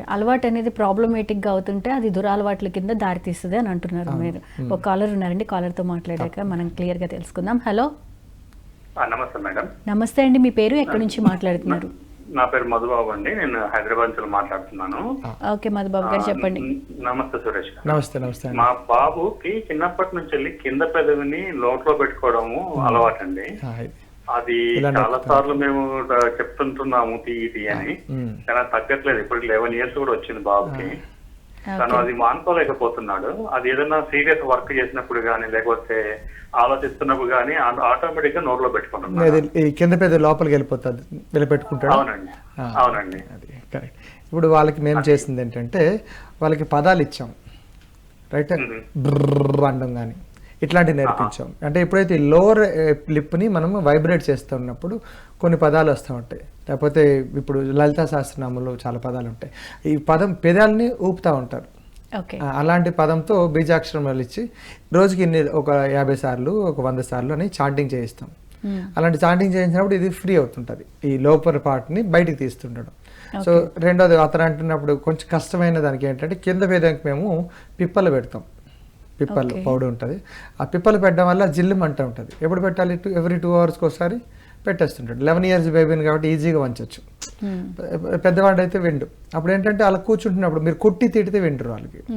Okay. అలవాటు అనేది ప్రాబ్లమేటిక్గా అవుతుంటే అది దురలవాట్ల కింద దారితీస్తుంది అని అంటున్నారు మీరు. ఒక కాలర్ ఉన్నారండి. కాలర్తో మాట్లాడాక మనం క్లియర్గా తెలుసుకుందాం. హలో ఆ, నమస్తే మేడం. నమస్తే అండి. మీ పేరు? ఎక్కడి నుంచి మాట్లాడుతున్నారు? నా పేరు మధుబాబు అండి. నేను హైదరాబాద్ నుంచి మాట్లాడుతున్నాను. ఓకే. మధుబాబు గారు చెప్పండి. నమస్తే సురేష్ గారు. నమస్తే నమస్తే అండి. మా బాబుకి చిన్నప్పటి నుంచి వెళ్ళి కింద పెదవిని లోట్లో పెట్టుకోవడము అలవాటండి. ఆ, ఇది. అది ఇలా చాలా సార్లు మేము చెప్తుంటున్నాము టీ టీ అని. కానీ తగ్గట్లేదు. ఇప్పుడు లెవెన్ ఇయర్స్ కూడా వచ్చింది బాబుకి. తను అది మానుకోలేకపోతున్నాడు. అది ఏదైనా సీరియస్ వర్క్ చేసినప్పుడు కానీ లేకపోతే ఆలోచిస్తున్నప్పుడు కానీ ఆటోమేటిక్గా నోట్లో పెట్టుకుంటున్నాడు. కింద పెద్ద లోపలికి వెళ్ళిపోతుంది వెళ్ళిపెట్టుకుంటాడు. అవునండి. అవునండి. అది కరెక్ట్. ఇప్పుడు వాళ్ళకి మేము చేసింది ఏంటంటే వాళ్ళకి పదాలు ఇచ్చాం. రైట్? బ్రర్ అనడం కానీ ఇట్లాంటివి నేర్పించాం. అంటే ఎప్పుడైతే లోవర్ లిప్ని మనం వైబ్రేట్ చేస్తూ ఉన్నప్పుడు కొన్ని పదాలు వస్తూ ఉంటాయి. లేకపోతే ఇప్పుడు లలితా సహస్రనామంలో చాలా పదాలు ఉంటాయి. ఈ పదం పెదాలని ఊపుతూ ఉంటారు. అలాంటి పదంతో బీజాక్షరములు ఇచ్చి రోజుకి ఇన్ని ఒక యాభై సార్లు ఒక వంద సార్లు అని చాంటింగ్ చేయిస్తాం. అలాంటి చాంటింగ్ చేయించినప్పుడు ఇది ఫ్రీ అవుతుంటుంది. ఈ లోపల పార్ట్ని బయటికి తీస్తుండడం. సో రెండోది అతను అంటున్నప్పుడు కొంచెం కష్టమైన దానికి ఏంటంటే కింద వేదానికి మేము పిప్పలు పెడతాం. పిప్పలు పౌడర్ ఉంటుంది. ఆ పిప్పలు పెట్టడం వల్ల జిల్లు మంట ఉంటుంది. ఎప్పుడు పెట్టాలి? టూ ఎవ్రీ టూ అవర్స్కి ఒకసారి పెట్టేస్తుంటాడు. లెవెన్ ఇయర్స్ బేబీని కాబట్టి ఈజీగా వంచవచ్చు పెద్దవాడు అయితే విండు. అప్పుడు ఏంటంటే అలా కూర్చుంటున్నప్పుడు మీరు కొట్టి తిడితే వింటారు వాళ్ళకి.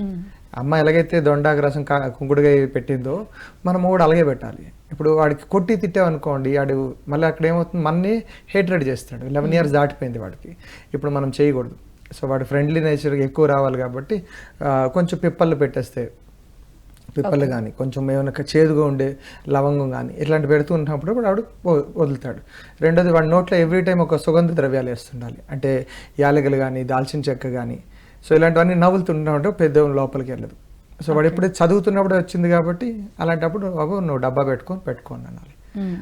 అమ్మ ఎలాగైతే దొండాకు రసం కా- కుంకుడుగాయ పెట్టిందో మనం కూడా అలాగే పెట్టాలి. ఇప్పుడు వాడికి కొట్టి తిట్టామనుకోండి వాడు మళ్ళీ అక్కడ ఏమవుతుంది? మన్ని హేట్రెడ్ చేస్తాడు. లెవెన్ ఇయర్స్ దాటిపోయింది వాడికి. ఇప్పుడు మనం చేయకూడదు. సో వాడి ఫ్రెండ్లీ నేచర్ ఎక్కువ రావాలి కాబట్టి కొంచెం పిప్పళ్ళు పెట్టేస్తే పిప్పలు కానీ కొంచెం ఏమైనా చేదుగా ఉండే లవంగం కానీ ఇట్లాంటి పెడుతూ ఉన్నప్పుడు కూడా ఆవిడ వదులుతాడు. రెండోది వాడి నోట్లో ఎవ్రీ టైం ఒక సుగంధ ద్రవ్యాలు వేస్తుండాలి. అంటే యాలగలు కానీ దాల్చిన చెక్క కానీ సో ఇలాంటివన్నీ నవ్వులుతుంటే పెద్ద లోపలికి వెళ్ళదు. సో వాడు ఎప్పుడు చదువుతున్నప్పుడు వచ్చింది కాబట్టి అలాంటప్పుడు బాబు నువ్వు డబ్బా పెట్టుకొని పెట్టుకోండి అనాలి.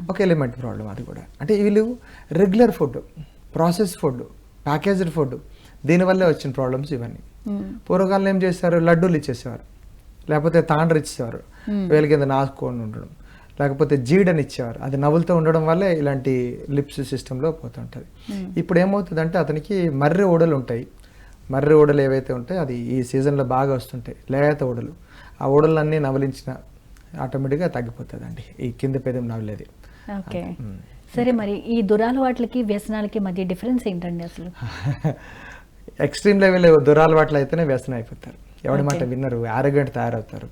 ఒక ఎలిమెంట్ ప్రాబ్లం అది కూడా. అంటే వీళ్ళు regular food process food packaged food దీనివల్లే వచ్చిన ప్రాబ్లమ్స్ ఇవన్నీ. పూర్వకాలం ఏం చేశారు? లడ్డూలు ఇచ్చేసేవారు. లేకపోతే తాండ్ర ఇచ్చేవారు. వేల కింద నాసుకొని ఉండడం. లేకపోతే జీడని ఇచ్చేవారు అది నవ్వులతో ఉండడం వల్లే ఇలాంటి లిప్స్ సిస్టంలో పోతుంటుంది. ఇప్పుడు ఏమవుతుందంటే అతనికి మర్రి ఓడలు ఉంటాయి. మర్రి ఓడలు ఏవైతే ఉంటాయో అది ఈ సీజన్లో బాగా వస్తుంటాయి. లేత ఓడలు. ఆ ఓడలన్నీ నవలించిన ఆటోమేటిక్గా తగ్గిపోతుందండి. ఈ కింద పెదం నవ్వలేది. ఓకే. సరే మరి ఈ దురలవాట్లకి వ్యసనాలకి మధ్య డిఫరెన్స్ ఏంటండి అసలు? ఎక్స్ట్రీమ్ లెవెల్ దురాలవాట్లు అయితేనే వ్యసనం అయిపోతారు. ఎవడి మాట విన్నరు ఆరోగ్యంట్ తయారవుతారు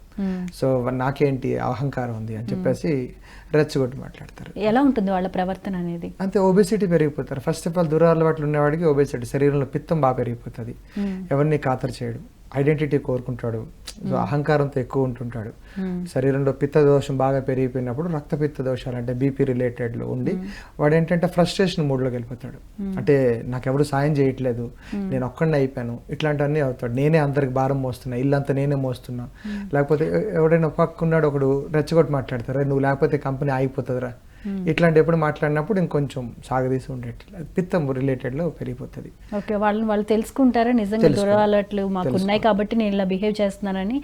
సో నాకేంటి అహంకారం ఉంది అని చెప్పేసి రెచ్చగొట్టి మాట్లాడతారు. ఎలా ఉంటుంది వాళ్ళ ప్రవర్తన అనేది? అంతే ఒబేసిటీ పెరిగిపోతారు. ఫస్ట్ ఆఫ్ ఆల్ దురలవాట్లు ఉన్నవాడికి ఒబేసిటీ శరీరంలో పిత్తం బాగా పెరిగిపోతుంది. ఎవరిని ఖాతరు చేయడు. ఐడెంటిటీ కోరుకుంటాడు. సో అహంకారంతో ఎక్కువ ఉంటుంటాడు. శరీరంలో పిత్త దోషం బాగా పెరిగిపోయినప్పుడు రక్తపిత్త దోషాలు అంటే బీపీ రిలేటెడ్లో ఉండి వాడు ఏంటంటే ఫ్రస్ట్రేషన్ మూడ్లోకి వెళ్ళిపోతాడు. అంటే నాకు ఎవరు సాయం చేయట్లేదు. నేను ఒక్కడిని అయిపోయాను. ఇట్లాంటివన్నీ అవుతాడు. నేనే అందరికి భారం మోస్తున్నా. ఇల్లంతా నేనే మోస్తున్నా. లేకపోతే ఎవడైనా పక్కున్నాడు ఒకడు రెచ్చగొట్టి మాట్లాడతారా నువ్వు లేకపోతే కంపెనీ ఆగిపోతుందిరా. ఇట్లాంటి ఎప్పుడు మాట్లాడినప్పుడు ఇంకొంచెం సాగదీసి ఉండేట్లు పిత్తం రిలేటెడ్లో పెరిగిపోతుంది. ఓకే వాళ్ళని వాళ్ళు తెలుసుకుంటారా? నిజంగా దురలవాట్లు మాకు ఉన్నాయి కాబట్టి నేను ఇలా బిహేవ్ చేస్తున్నానని